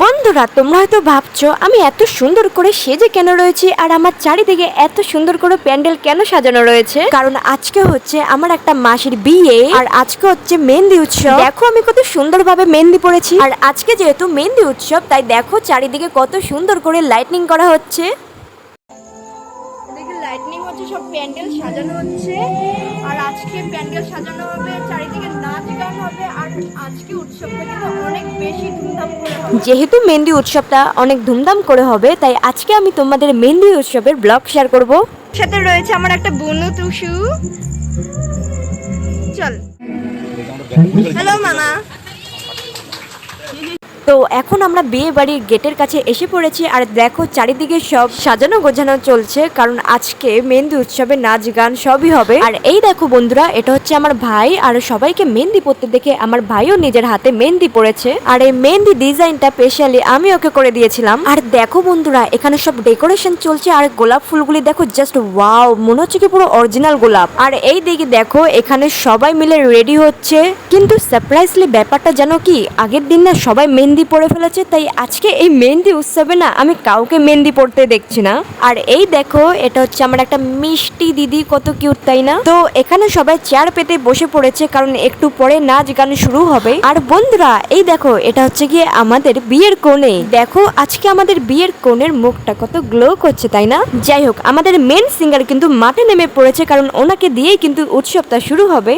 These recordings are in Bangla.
বন্ধুরা, তোমরা হয়তো ভাবছ, আমি এত সুন্দর করে সেজে কেন রয়েছি আর আমার চারিদিকে এত সুন্দর করে প্যান্ডেল কেন সাজানো রয়েছে? কারণ আজকে হচ্ছে আমার একটা মাসির বিয়ে আর আজকে হচ্ছে মেহেন্দি উৎসব। দেখো আমি কত সুন্দরভাবে মেহেন্দি পড়েছি আর আজকে যেহেতু মেহেন্দি উৎসব, তাই দেখো চারিদিকে কত সুন্দর করে লাইটনিং করা হচ্ছে। লাইটনিং হচ্ছে, সব প্যান্ডেল সাজানো হচ্ছে। আর আজকে প্যান্ডেল সাজানো হবে চারিদিকে নাচ গান হবে আর আজকে উৎসবটা কিন্তু অনেক বেশি ধুমধাম করে হবে। যেহেতু মেহেন্দি উৎসবটা অনেক ধুমধাম করে হবে তাই আজকে আমি তোমাদের মেহেন্দি উৎসবের ব্লগ শেয়ার করব। সাথে রয়েছে আমার একটা বনু তুষু চল। হ্যালো মামা। তো এখন আমরা বিয়ে বাড়ির গেটের কাছে এসে পড়েছি আর দেখো চারিদিকে সব সাজানো গোছানো চলছে, কারণ আজকে মেহেন্দি উৎসবে নাচ গান সবই হবে। আর এই দেখো বন্ধুরা, এটা হচ্ছে আমার ভাই, আর সবাইকে মেহেন্দি পরতে দেখে আমার ভাইও নিজের হাতে মেহেন্দি পড়েছে আর এই মেহেন্দি ডিজাইনটা স্পেশালি আমি ওকে করে দিয়েছিলাম। আর দেখো বন্ধুরা, এখানে সব ডেকোরেশন চলছে, আর গোলাপ ফুলগুলি দেখো জাস্ট ওয়াও মনে হচ্ছে কি পুরো অরিজিনাল গোলাপ। আর এই দিকে দেখো, এখানে সবাই মিলে রেডি হচ্ছে। কিন্তু সারপ্রাইজলি ব্যাপারটা জানো কি, আগের দিন না সবাই মেহেন্দি পরে ফেলেছে, তাই আজকে এই মেহেন্দি উৎসবে না আমি কাউকে মেহেন্দি পড়তে দেখছি না। আর এই দেখো, এটা হচ্ছে আমার একটা মিষ্টি দিদি, কত কিউট, তাই না? তো এখানে সবাই চেয়ার পেতে বসে পড়েছে, কারণ একটু পরে নাচ গান শুরু হবে। আর বন্ধুরা, এই দেখো, এটা হচ্ছে গিয়ে আমাদের বিয়ের কোণে। দেখো, আজকে আমাদের বিয়ের কোণের মুখটা কত গ্লো করছে, তাই না? যাই হোক, আমাদের মেন সিঙ্গার কিন্তু মাঠে নেমে পড়েছে, কারণ ওনাকে দিয়েই কিন্তু উৎসবটা শুরু হবে।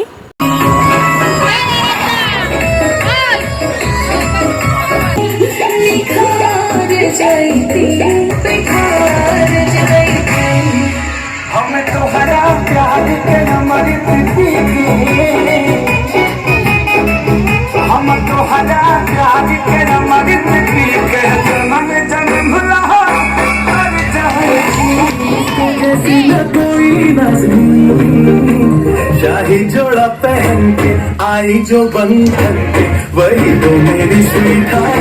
शाही जोड़ा पहन के आई जो बंधन के वही तो मेरी स्वीट है।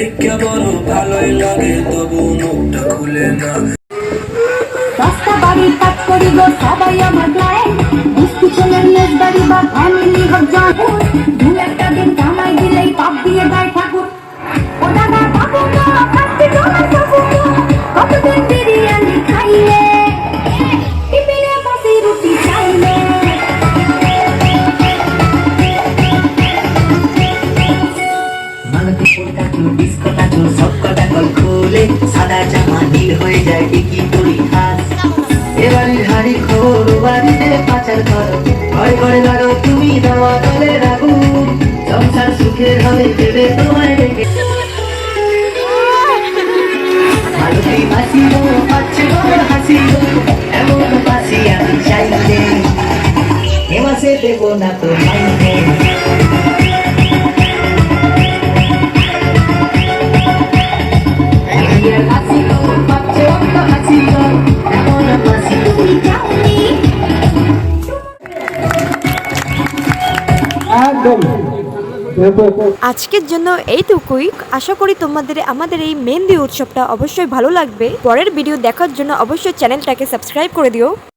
দেখে বড় ভালোই লাগে তবু মুখটা খুলে না রাস্তা বাড়ি কাজ করিব সবাই আমার টিকি পুরি হাস এবারে হাড়ি খোর বাড়িতে পাচার করো। ঘরে ঘরে লাগো তুমি দেওয়া দলে রাখু সংসার সুখের হবে দেবে তোমায় গো হাসি গো এমন পাশি আমি চাইলে। এ মাসে দেবো না তো আজকের জন্য এইটুকুই। আশা করি তোমাদের, আমাদের এই মেহেন্দি উৎসবটা অবশ্যই ভালো লাগবে। পরের ভিডিও দেখার জন্য অবশ্যই চ্যানেলটাকে সাবস্ক্রাইব করে দিও।